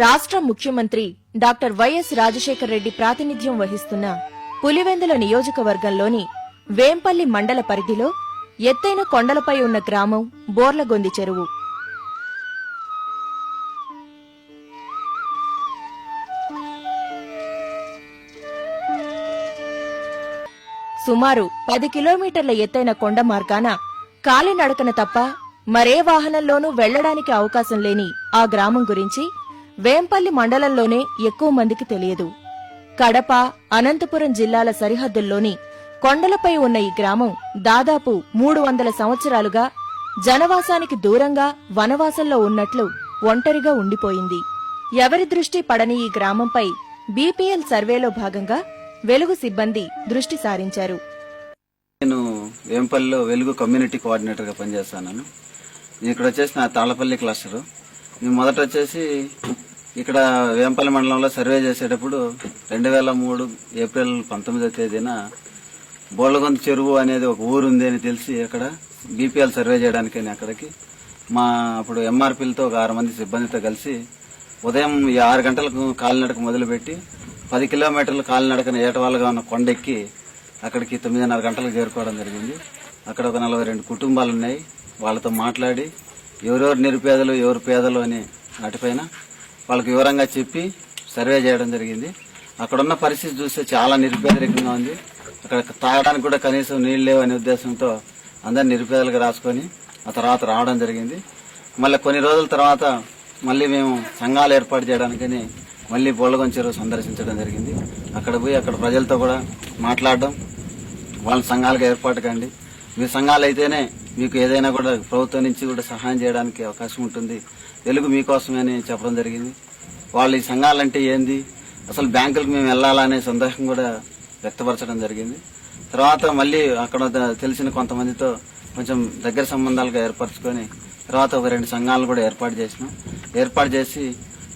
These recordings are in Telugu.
రాష్ట్ర ముఖ్యమంత్రి డాక్టర్ వైఎస్ రాజశేఖర రెడ్డి ప్రాతినిధ్యం వహిస్తున్న పులివెందుల నియోజకవర్గంలోని వేంపల్లి మండల పరిధిలో ఎత్తైన కొండలపై ఉన్న గ్రామం బోర్లగొంది చెరువు. సుమారు పది కిలోమీటర్ల ఎత్తైన కొండ మార్గాన కాలినడకన తప్ప మరే వాహనంలోనూ వెళ్ళడానికి అవకాశం లేని ఆ గ్రామం గురించి వేంపల్లి మండలంలోనే ఎక్కువ మందికి తెలియదు. కడప అనంతపురం జిల్లాల సరిహద్దుల్లోని కొండలపై ఉన్న ఈ గ్రామం దాదాపు మూడు వందల సంవత్సరాలుగా జనవాసానికి దూరంగా వనవాసంలో ఉన్నట్లు ఒంటరిగా ఉండిపోయింది. ఎవరి దృష్టి పడని ఈ గ్రామంపై బీపీఎల్ సర్వేలో భాగంగా వెలుగు సిబ్బంది దృష్టి సారించారు. నేను వేంపల్లిలో వెలుగు కమ్యూనిటీ కోఆర్డినేటర్గా పనిచేస్తాను. ఇక్కడ వచ్చేసి నా తాళపల్లి క్లస్టర్. మేము మొదట వచ్చేసి ఇక్కడ వేంపల్లి మండలంలో సర్వే చేసేటప్పుడు రెండు వేల మూడు ఏప్రిల్ పంతొమ్మిదో తేదీన బోళ్ళగొంత చెరువు అనేది ఒక ఊరు ఉంది అని తెలిసి అక్కడ బీపీఎల్ సర్వే చేయడానికని అక్కడికి మా అప్పుడు ఎంఆర్పీలతో ఒక ఆరు మంది సిబ్బందితో కలిసి ఉదయం ఈ ఆరు గంటలకు కాలినడక మొదలుపెట్టి పది కిలోమీటర్లు కాలినడకన ఏటవాళ్ళగా ఉన్న కొండెక్కి అక్కడికి తొమ్మిదిన్నర గంటలకు చేరుకోవడం జరిగింది. అక్కడ ఒక నలభై రెండు కుటుంబాలు ఉన్నాయి వాళ్ళతో మాట్లాడి ఎవరెవరు నిరుపేదలు ఎవరు పేదలు అని వాటిపైన వాళ్ళకి వివరంగా చెప్పి సర్వే చేయడం జరిగింది. అక్కడున్న పరిస్థితి చూస్తే చాలా నిరుపేదరికంగా ఉంది. అక్కడ తాగడానికి కూడా కనీసం నీళ్ళు లేవు అనే ఉద్దేశంతో అందరు నిరుపేదలకు రాసుకొని ఆ తర్వాత రావడం జరిగింది. మళ్ళీ కొన్ని రోజుల తర్వాత మళ్ళీ మేము సంఘాలు ఏర్పాటు చేయడానికని మళ్ళీ బోళ్ళగొండ చెరువు సందర్శించడం జరిగింది. అక్కడ పోయి అక్కడ ప్రజలతో కూడా మాట్లాడడం వాళ్ళ సంఘాలకు ఏర్పాటు కండి. మీ సంఘాలు అయితేనే మీకు ఏదైనా కూడా ప్రభుత్వం నుంచి కూడా సహాయం చేయడానికి అవకాశం ఉంటుంది. వెలుగు మీకోసమే అని చెప్పడం జరిగింది. వాళ్ళు ఈ సంఘాలంటే ఏంది? అసలు బ్యాంకులకు మేము వెళ్ళాలనే సందేహం కూడా వ్యక్తపరచడం జరిగింది. తర్వాత మళ్ళీ అక్కడ తెలిసిన కొంతమందితో కొంచెం దగ్గర సంబంధాలుగా ఏర్పరచుకొని తర్వాత ఒక రెండు సంఘాలను కూడా ఏర్పాటు చేసినాం. ఏర్పాటు చేసి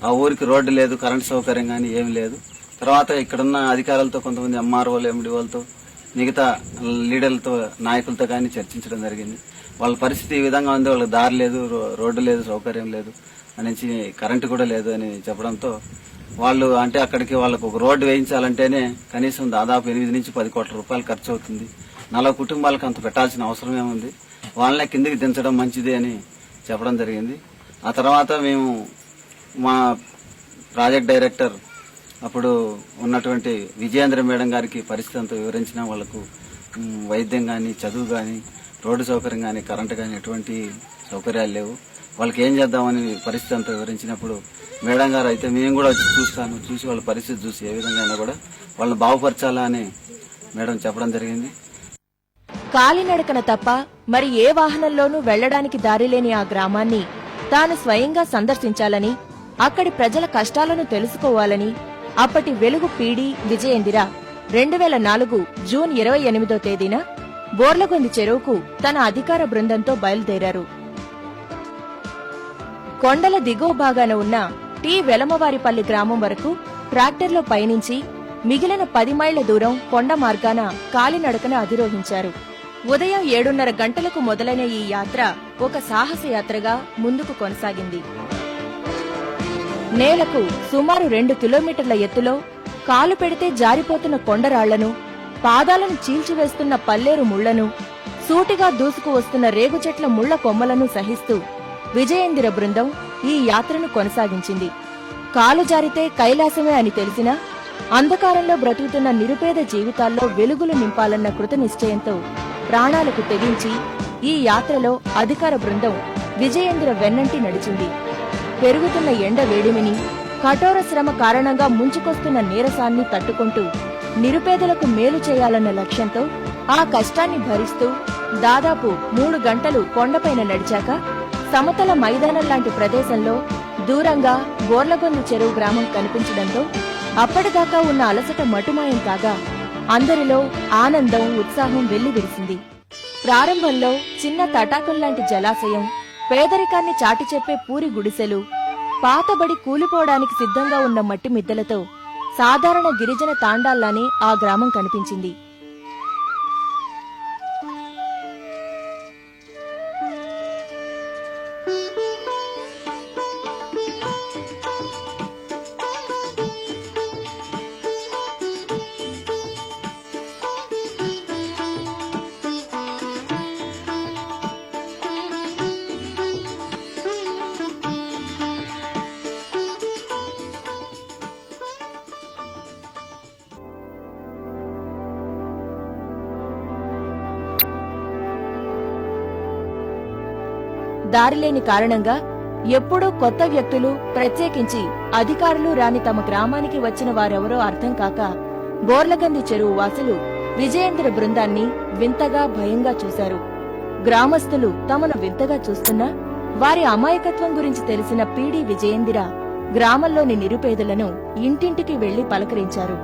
ఆ ఊరికి రోడ్డు లేదు కరెంట్ సౌకర్యం కానీ ఏమి లేదు. తర్వాత ఇక్కడున్న అధికారులతో కొంతమంది ఎంఆర్ఓలు ఎండి వాళ్ళతో మిగతా లీడర్లతో నాయకులతో కానీ చర్చించడం జరిగింది. వాళ్ళ పరిస్థితి ఈ విధంగా ఉంది వాళ్ళకి దారి లేదు రో- రోడ్డు లేదు సౌకర్యం లేదు అనేసి కరెంటు కూడా లేదు అని చెప్పడంతో వాళ్ళు అంటే అక్కడికి వాళ్ళకు ఒక రోడ్డు వేయించాలంటేనే కనీసం దాదాపు ఎనిమిది నుంచి పది కోట్ల రూపాయలు ఖర్చు అవుతుంది. నలభై కుటుంబాలకు అంత పెట్టాల్సిన అవసరం ఏముంది వాళ్ళనే కిందికి దించడం మంచిది అని చెప్పడం జరిగింది. ఆ తర్వాత మేము మా ప్రాజెక్ట్ డైరెక్టర్ అప్పుడు ఉన్నటువంటి విజయేంద్ర మేడం గారికి పరిస్థితి అంతా వివరించిన వాళ్ళకు వైద్యం కానీ చదువు కానీ రోడ్డు సౌకర్యం కానీ కరెంటు కానీ ఎటువంటి సౌకర్యాలు లేవు. వాళ్ళకి ఏం చేద్దామని పరిస్థితి అంతా వివరించినప్పుడు మేడం గారు అయితే మేము కూడా చూస్తాను చూసి వాళ్ళ పరిస్థితి చూసి ఏ విధంగా అయినా కూడా వాళ్ళని బాగుపరచాలా అని మేడం చెప్పడం జరిగింది. కాలినడకన తప్ప మరి ఏ వాహనంలోనూ వెళ్ళడానికి దారిలేని ఆ గ్రామాన్ని తాను స్వయంగా సందర్శించాలని అక్కడి ప్రజల కష్టాలను తెలుసుకోవాలని అప్పటి వెలుగు పీడి విజయేందిర రెండు వేల నాలుగు జూన్ ఇరవై ఎనిమిదో తేదీన బోర్లగొంది చెరువుకు తన అధికార బృందంతో బయలుదేరారు. కొండల దిగువ భాగాన ఉన్న టి. వెలమవారిపల్లి గ్రామం వరకు ట్రాక్టర్లో పయనించి మిగిలిన పది మైళ్ళ దూరం కొండ మార్గాన కాలినడకన అధిరోహించారు. ఉదయం ఏడున్నర గంటలకు మొదలైన ఈ యాత్ర ఒక సాహస యాత్రగా ముందుకు కొనసాగింది. నేలకు సుమారు రెండు కిలోమీటర్ల ఎత్తులో కాలు పెడితే జారిపోతున్న కొండరాళ్ళను పాదాలను చీల్చివేస్తున్న పల్లేరు ముళ్ళను సూటిగా దూసుకు వస్తున్న రేగు చెట్ల ముళ్ళ కొమ్మలను సహిస్తూ విజయేంద్ర బృందం ఈ యాత్రను కొనసాగించింది. కాలు జారితే కైలాసమే అని తెలిసినా అంధకారంలో బ్రతుకుతున్న నిరుపేద జీవితాల్లో వెలుగులు నింపాలన్న కృత నిశ్చయంతో ప్రాణాలకు తెగించి ఈ యాత్రలో అధికార బృందం విజయేంద్ర వెన్నంటి నడిచింది. పెరుగుతున్న ఎండ వేడిమిని కఠోర శ్రమ కారణంగా ముంచుకొస్తున్న నీరసాన్ని తట్టుకుంటూ నిరుపేదలకు మేలు చేయాలన్న లక్ష్యంతో ఆ కష్టాన్ని భరిస్తూ దాదాపు మూడు గంటలు కొండపైన నడిచాక సమతల మైదానం లాంటి ప్రదేశంలో దూరంగా బోర్లగొందు చెరువు గ్రామం కనిపించడంతో అప్పటిదాకా ఉన్న అలసట మటుమాయం కాగా అందరిలో ఆనందం ఉత్సాహం వెల్లివిరిసింది. ప్రారంభంలో చిన్న తటాకుల్లాంటి జలాశయం పేదరికాన్ని చాటి చెప్పే పూరి గుడిసెలు పాతబడి కూలిపోవడానికి సిద్ధంగా ఉన్న మట్టి మిద్దలతో సాధారణ గిరిజన తాండాల్లానే ఆ గ్రామం కనిపించింది. దారిలేని కారణంగా ఎప్పుడూ కొత్త వ్యక్తులు ప్రత్యేకించి అధికారులు రాని తమ గ్రామానికి వచ్చిన వారెవరో అర్థం కాక బోర్లగంది చెరువు వాసులు విజయేంద్ర బృందాన్ని వింతగా భయంగా చూశారు. గ్రామస్తులు తమను వింతగా చూస్తున్నా వారి అమాయకత్వం గురించి తెలిసిన పీడి విజయేందిర గ్రామంలోని నిరుపేదలను ఇంటింటికి వెళ్ళి పలకరించారు.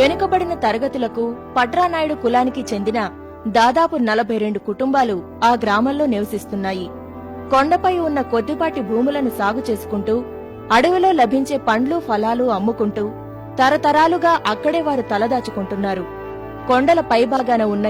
వెనుకబడిన తరగతులకు పట్రానాయుడు కులానికి చెందిన దాదాపు నలభై రెండు కుటుంబాలు ఆ గ్రామంలో నివసిస్తున్నాయి. కొండపై ఉన్న కొద్దిపాటి భూములను సాగు చేసుకుంటూ అడవిలో లభించే పండ్లు ఫలాలు అమ్ముకుంటూ తరతరాలుగా అక్కడే వారు తలదాచుకుంటున్నారు. కొండల పైభాగాన ఉన్న